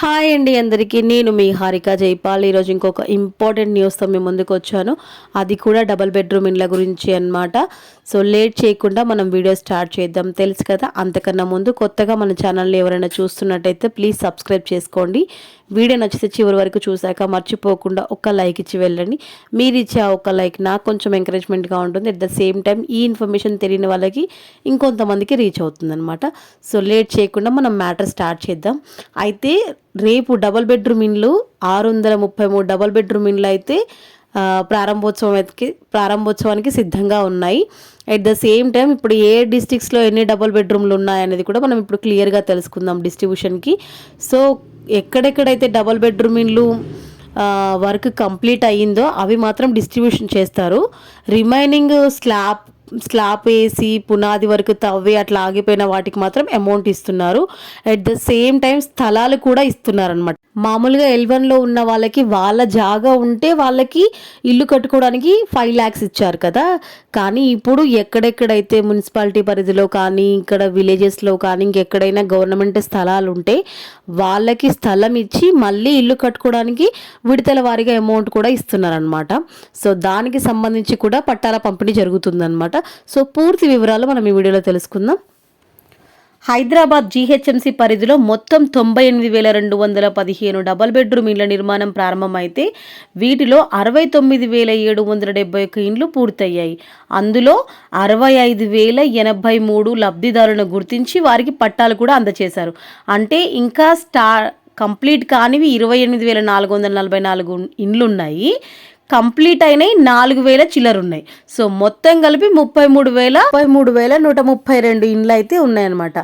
Hi అండి అందరికీ. నేను మీ హారిక జైపాల్. ఈరోజు ఇంకొక ఇంపార్టెంట్ న్యూస్తో మీ ముందుకు వచ్చాను. అది కూడా డబల్ బెడ్రూమ్ ఇండ్ల గురించి అన్నమాట. సో లేట్ చేయకుండా మనం వీడియో స్టార్ట్ చేద్దాం. తెలుసు కదా అంతకన్నా ముందు కొత్తగా మన ఛానల్ని ఎవరైనా చూస్తున్నట్టయితే ప్లీజ్ సబ్స్క్రైబ్ చేసుకోండి. వీడియో నచ్చితే చివరి వరకు చూశాక మర్చిపోకుండా ఒక్క లైక్ ఇచ్చి వెళ్ళండి. మీరు ఇచ్చే ఆ ఒక్క లైక్ నాకు కొంచెం ఎంకరేజ్మెంట్గా ఉంటుంది. అట్ ద సేమ్ టైం ఈ ఇన్ఫర్మేషన్ తెలియని వాళ్ళకి ఇంకొంతమందికి రీచ్ అవుతుంది అనమాట సో లేట్ చేయకుండా మనం మ్యాటర్ స్టార్ట్ చేద్దాం. అయితే రేపు డబల్ బెడ్రూమ్ ఇండ్లు ఆరు వందల ముప్పై మూడు డబల్ బెడ్రూమ్ ఇండ్లు అయితే ప్రారంభోత్సవానికి ప్రారంభోత్సవానికి సిద్ధంగా ఉన్నాయి. అట్ ద సేమ్ టైం ఇప్పుడు ఏ డిస్టిక్స్లో ఎన్ని డబుల్ బెడ్రూమ్లు ఉన్నాయనేది కూడా మనం ఇప్పుడు క్లియర్గా తెలుసుకుందాం డిస్ట్రిబ్యూషన్కి సో ఎక్కడెక్కడైతే డబల్ బెడ్రూమ్ ఇండ్లు వర్క్ కంప్లీట్ అయ్యిందో అవి మాత్రం డిస్ట్రిబ్యూషన్ చేస్తారు. రిమైనింగ్ స్లాబ్ స్లాబ్ వేసి పునాది వరకు తవ్వి అట్లా ఆగిపోయిన వాటికి మాత్రం అమౌంట్ ఇస్తున్నారు. అట్ ద సేమ్ టైం స్థలాలు కూడా ఇస్తున్నారు అనమాట మామూలుగా ఎల్వన్లో ఉన్న వాళ్ళకి వాళ్ళ జాగా ఉంటే వాళ్ళకి ఇల్లు కట్టుకోవడానికి ఫైవ్ ల్యాక్స్ ఇచ్చారు కదా. కానీ ఇప్పుడు ఎక్కడెక్కడైతే మున్సిపాలిటీ పరిధిలో కానీ ఇక్కడ విలేజెస్లో కానీ ఇంకెక్కడైనా గవర్నమెంట్ స్థలాలు ఉంటే వాళ్ళకి స్థలం ఇచ్చి మళ్ళీ ఇల్లు కట్టుకోవడానికి విడతల వారీగా అమౌంట్ కూడా ఇస్తున్నారనమాట సో దానికి సంబంధించి కూడా పట్టాల పంపిణీ జరుగుతుందన్నమాట. సో పూర్తి వివరాలు మనం ఈ వీడియోలో తెలుసుకుందాం. హైదరాబాద్ జీహెచ్ఎంసీ పరిధిలో మొత్తం తొంభై ఎనిమిది వేల రెండు వందల పదిహేను డబల్ బెడ్రూమ్ ఇండ్ల నిర్మాణం ప్రారంభమైతే వీటిలో అరవై తొమ్మిది వేల ఏడు వందల డెబ్బై ఒక్క ఇండ్లు పూర్తయ్యాయి. అందులో అరవై ఐదు వేల ఎనభై మూడు లబ్ధిదారులను గుర్తించి వారికి పట్టాలు కూడా అందజేశారు అంటే ఇంకా స్టా కంప్లీట్ కానివి ఇరవై ఎనిమిది వేల నాలుగు వందల నలభై నాలుగు ఇండ్లు ఉన్నాయి కంప్లీట్ అయినాయి నాలుగు వేల చిల్లర ఉన్నాయి సో మొత్తం కలిపి ముప్పై మూడు వేల ముప్పై మూడు వేల నూట ముప్పై రెండు ఇండ్లు అయితే ఉన్నాయన్నమాట.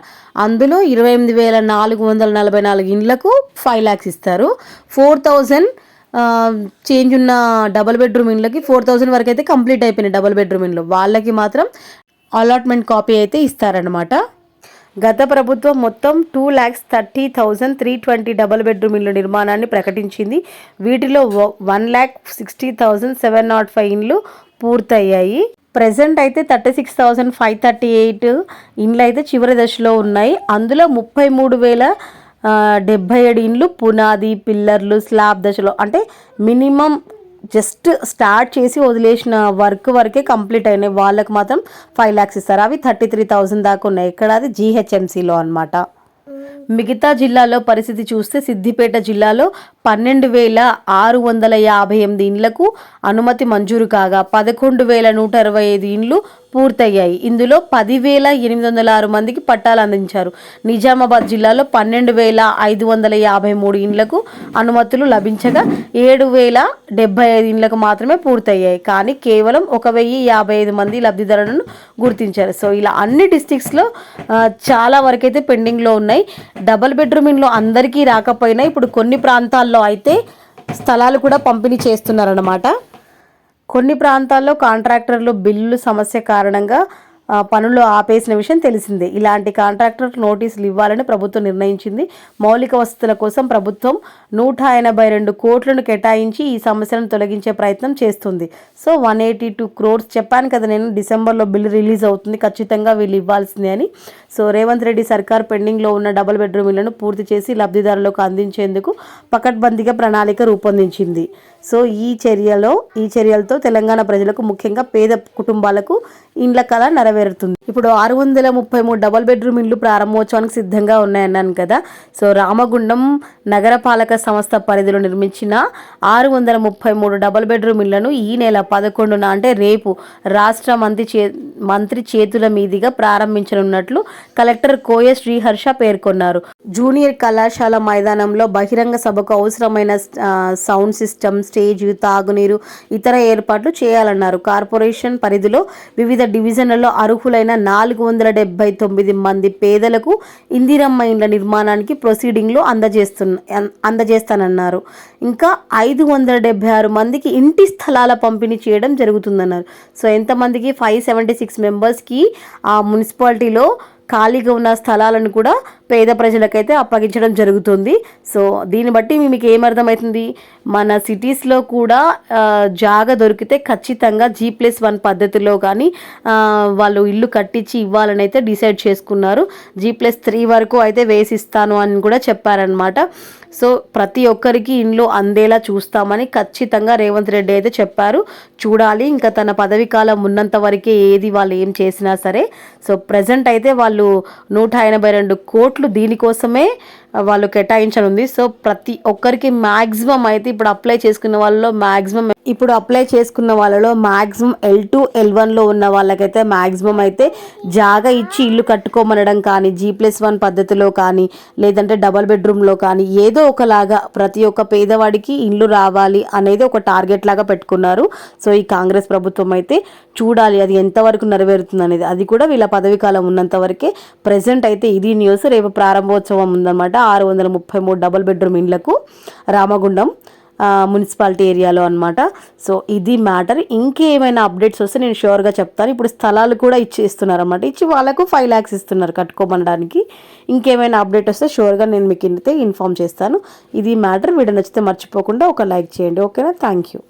అందులో ఇరవై ఎనిమిది వేల నాలుగు వందల నలభై నాలుగు ఇండ్లకు ఫైవ్ ల్యాక్స్ ఇస్తారు. ఫోర్ థౌజండ్ చేంజ్ ఉన్న డబల్ బెడ్రూమ్ ఇండ్లకి ఫోర్ థౌజండ్ వరకు అయితే కంప్లీట్ అయిపోయినాయి డబల్ బెడ్రూమ్ ఇండ్లు. వాళ్ళకి మాత్రం అలాట్మెంట్ కాపీ అయితే ఇస్తారనమాట గత ప్రభుత్వం మొత్తం two lakhs thirty thousand three twenty double bedroom ఇళ్ళ నిర్మాణాన్ని ప్రకటించింది. వీటిలో one lakh sixty thousand seven nought five ఇండ్లు పూర్తయ్యాయి. ప్రజెంట్ అయితే thirty six thousand five thirty eight ఇండ్లు అయితే చివరి దశలో ఉన్నాయి. అందులో ముప్పై మూడు వేల డెబ్బై ఏడు ఇండ్లు పునాది పిల్లర్లు స్లాబ్ దశలో అంటే మినిమం జస్ట్ స్టార్ట్ చేసి వదిలేసిన వర్క్ వరకే కంప్లీట్ అయినాయి. వాళ్ళకి మాత్రం ఫైవ్ ల్యాక్స్ ఇస్తారు. అవి థర్టీ త్రీ థౌజండ్ దాకా ఉన్నాయి. ఇక్కడ అది జీహెచ్ఎంసీలో అనమాట మిగతా జిల్లాలో పరిస్థితి చూస్తే సిద్దిపేట జిల్లాలో పన్నెండు వేల ఆరు వందల యాభై ఎనిమిది ఇండ్లకు అనుమతి మంజూరు కాగా పదకొండు వేల నూట అరవై ఐదు ఇండ్లు పూర్తయ్యాయి. ఇందులో పదివేల ఎనిమిది వందల ఆరు మందికి పట్టాలు అందించారు. నిజామాబాద్ జిల్లాలో పన్నెండు వేల ఐదు వందల యాభై మూడు ఇండ్లకు అనుమతులు లభించగా ఏడు వేల డెబ్బై ఐదు ఇండ్లకు మాత్రమే పూర్తయ్యాయి. కానీ కేవలం ఒక వెయ్యి యాభై ఐదు మంది లబ్ధిదారులను గుర్తించారు. సో ఇలా అన్ని డిస్టిక్స్లో చాలా వరకైతే పెండింగ్లో ఉన్నాయి. డబల్ బెడ్రూమ్ ఇండ్లు అందరికీ రాకపోయినా ఇప్పుడు కొన్ని ప్రాంతాల్లో అయితే స్థలాలు కూడా పంపిణీ చేస్తున్నారన్నమాట. కొన్ని ప్రాంతాల్లో కాంట్రాక్టర్లు బిల్లు సమస్య కారణంగా పనులు ఆపేసిన విషయం తెలిసిందే. ఇలాంటి కాంట్రాక్టర్ నోటీసులు ఇవ్వాలని ప్రభుత్వం నిర్ణయించింది. మౌలిక వసతుల కోసం ప్రభుత్వం నూట ఎనభై రెండు కోట్లను కేటాయించి ఈ సమస్యను తొలగించే ప్రయత్నం చేస్తుంది. So one eighty two crores చెప్పాను కదా నేను డిసెంబర్లో బిల్లు రిలీజ్ అవుతుంది. ఖచ్చితంగా వీళ్ళు ఇవ్వాల్సిందే అని. సో రేవంత్ రెడ్డి సర్కార్ పెండింగ్లో ఉన్న డబుల్ బెడ్రూమ్ ఇళ్ళను పూర్తి చేసి లబ్ధిదారులకు అందించేందుకు పకడ్బందీగా ప్రణాళిక రూపొందించింది. సో ఈ చర్యలో ఈ చర్యలతో తెలంగాణ ప్రజలకు ముఖ్యంగా పేద కుటుంబాలకు ఇండ్ల కళ నెరవేరుతుంది. ఇప్పుడు ఆరు వందల ముప్పై మూడు డబల్ బెడ్రూమ్ ఇల్లు ప్రారంభోత్సవానికి సిద్ధంగా ఉన్నాయన్నాను కదా. సో రామగుండం నగరపాలక సంస్థ పరిధిలో నిర్మించిన ఆరు వందల ముప్పై మూడు డబల్ బెడ్రూమ్ ఇళ్ళను ఈ నెల పదకొండున అంటే రేపు రాష్ట్ర మంత్రి చే మంత్రి చేతుల మీదుగా ప్రారంభించనున్నట్లు కలెక్టర్ కోయ శ్రీహర్ష పేర్కొన్నారు. జూనియర్ కళాశాల మైదానంలో బహిరంగ సభకు అవసరమైన సౌండ్ సిస్టమ్ స్టేజ్ తాగునీరు ఇతర ఏర్పాట్లు చేయాలన్నారు. కార్పొరేషన్ పరిధిలో వివిధ డివిజన్లలో అర్హులైన నాలుగు వందల డెబ్బై తొమ్మిది మంది పేదలకు ఇందిరమ్మ ఇండ్ల నిర్మాణానికి ప్రొసీడింగ్లు అందజేస్తున్న అందజేస్తానన్నారు. ఇంకా ఐదు వందల డెబ్బై ఆరు మందికి ఇంటి స్థలాల పంపిణీ చేయడం జరుగుతుందన్నారు. సో ఎంతమందికి ఫైవ్ సెవెంటీ సిక్స్ మెంబర్స్కి ఆ మున్సిపాలిటీలో ఖాళీగా ఉన్న స్థలాలను కూడా పేద ప్రజలకైతే అప్పగించడం జరుగుతుంది. సో దీన్ని బట్టి మీకు ఏమర్థమవుతుంది? మన సిటీస్లో కూడా జాగా జాగ దొరికితే ఖచ్చితంగా జీ ప్లస్ వన్ పద్ధతిలో కానీ వాళ్ళు ఇల్లు కట్టించి ఇవ్వాలని అయితే డిసైడ్ చేసుకున్నారు. జీ ప్లస్ త్రీ వరకు అయితే వేసిస్తాను అని కూడా చెప్పారనమాట సో ప్రతి ఒక్కరికి ఇంట్లో అందేలా చూస్తామని ఖచ్చితంగా రేవంత్ రెడ్డి అయితే చెప్పారు. చూడాలి ఇంకా తన పదవి కాలం ఉన్నంత వరకే ఏది వాళ్ళు ఏం చేసినా సరే. సో ప్రజెంట్ అయితే వాళ్ళు నూట ఎనభై రెండు కోట్లు దీనికోసమే వాళ్ళు కేటాయించనుంది. సో ప్రతి ఒక్కరికి మ్యాక్సిమం అయితే ఇప్పుడు అప్లై చేసుకున్న వాళ్ళలో మ్యాక్సిమం ఇప్పుడు అప్లై చేసుకున్న వాళ్ళలో మ్యాక్సిమం ఎల్ టూ ఎల్ వన్లో ఉన్న వాళ్ళకైతే మ్యాక్సిమం అయితే జాగా ఇచ్చి ఇల్లు కట్టుకోమనడం కానీ జీ ప్లస్ వన్ పద్ధతిలో కానీ లేదంటే డబల్ బెడ్రూమ్లో కానీ ఏదో ఒకలాగా ప్రతి ఒక్క పేదవాడికి ఇల్లు రావాలి అనేది ఒక టార్గెట్ లాగా పెట్టుకున్నారు. సో ఈ కాంగ్రెస్ ప్రభుత్వం అయితే చూడాలి అది ఎంతవరకు నెరవేరుతుంది అనేది అది కూడా వీళ్ళ పదవీ కాలం ఉన్నంత వరకే. ప్రజెంట్ అయితే ఇది న్యూస్ రేపు ప్రారంభోత్సవం ఉందన్నమాట. ఆరు వందల ముప్పై మూడు డబల్ బెడ్రూమ్ ఇండ్లకు రామగుండం మున్సిపాలిటీ ఏరియాలో అనమాట సో ఇది మ్యాటర్. ఇంకేమైనా అప్డేట్స్ వస్తే నేను షూర్గా చెప్తాను. ఇప్పుడు స్థలాలు కూడా ఇచ్చేస్తున్నారు అనమాట ఇచ్చి వాళ్ళకు ఫైవ్ ల్యాక్స్ ఇస్తున్నారు కట్టుకోమనడానికి. ఇంకేమైనా అప్డేట్ వస్తే షూర్గా నేను మీకు అయితే ఇన్ఫామ్ చేస్తాను. ఇది మ్యాటర్. వీడియో నచ్చితే మర్చిపోకుండా ఒక లైక్ చేయండి. ఓకేనా? Thank you.